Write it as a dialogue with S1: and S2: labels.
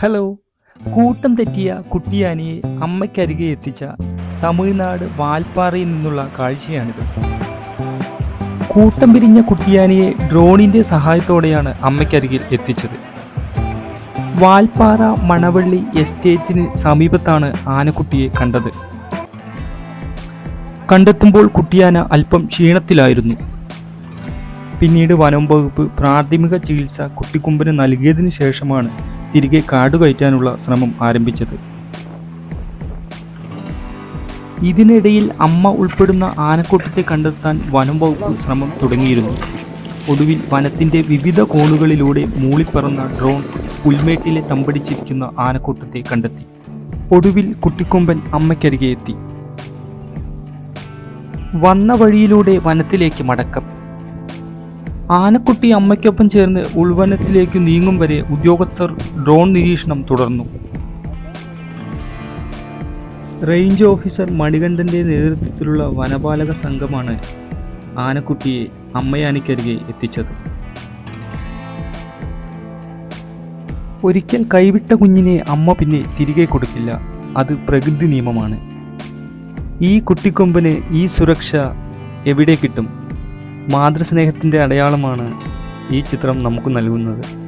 S1: Hello. കൂട്ടം തെറ്റിയ കുട്ടിയാനിയെ അമ്മയ്ക്കരികെ എത്തിച്ച തമിഴ്നാട് വാൽപ്പാറയിൽ നിന്നുള്ള കാഴ്ചയാണിത്. കൂട്ടം പിരിഞ്ഞ കുട്ടിയാനിയെ ഡ്രോണിന്റെ സഹായത്തോടെയാണ് അമ്മയ്ക്കരികിൽ എത്തിച്ചത്. വാൽപ്പാറ മണവള്ളി എസ്റ്റേറ്റിന് സമീപത്താണ് ആനക്കുട്ടിയെ കണ്ടത്. കണ്ടെത്തുമ്പോൾ കുട്ടിയാന അല്പം ക്ഷീണത്തിലായിരുന്നു. പിന്നീട് വനം വകുപ്പ് പ്രാഥമിക ചികിത്സ കുട്ടിക്കുമ്പന് നൽകിയതിനു ശേഷമാണ് തിരികെ കാടുകയറ്റാനുള്ള ശ്രമം ആരംഭിച്ചത്. ഇതിനിടയിൽ അമ്മ ഉൾപ്പെടുന്ന ആനക്കൂട്ടത്തെ കണ്ടെത്താൻ വനം വകുപ്പ് ശ്രമം തുടങ്ങിയിരുന്നു. ഒടുവിൽ വനത്തിന്റെ വിവിധ കോണുകളിലൂടെ മൂളിപ്പറന്ന ഡ്രോൺ പുൽമേട്ടിലെ തമ്പടിച്ചിരിക്കുന്ന ആനക്കൂട്ടത്തെ കണ്ടെത്തി. ഒടുവിൽ കുട്ടിക്കൊമ്പൻ അമ്മയ്ക്കരികെ എത്തി. വന്ന വഴിയിലൂടെ വനത്തിലേക്ക് മടക്കം. ആനക്കുട്ടി അമ്മയ്ക്കൊപ്പം ചേർന്ന് ഉൾവനത്തിലേക്ക് നീങ്ങും വരെ ഉദ്യോഗസ്ഥർ ഡ്രോൺ നിരീക്ഷണം തുടർന്നു. റേഞ്ച് ഓഫീസർ മണികണ്ഠന്റെ നേതൃത്വത്തിലുള്ള വനപാലക സംഘമാണ് ആനക്കുട്ടിയെ അമ്മയാനിക്കരികെ എത്തിച്ചത്. ഒരിക്കൽ കൈവിട്ട കുഞ്ഞിനെ അമ്മ പിന്നെ തിരികെ കൊടുക്കില്ല. അത് പ്രകൃതി നിയമമാണ്. ഈ കുട്ടിക്കൊമ്പന് ഈ സുരക്ഷ എവിടെ കിട്ടും? മാതൃസ്നേഹത്തിന്റെ അടയാളമാണ് ഈ ചിത്രം നമുക്ക് നൽകുന്നത്.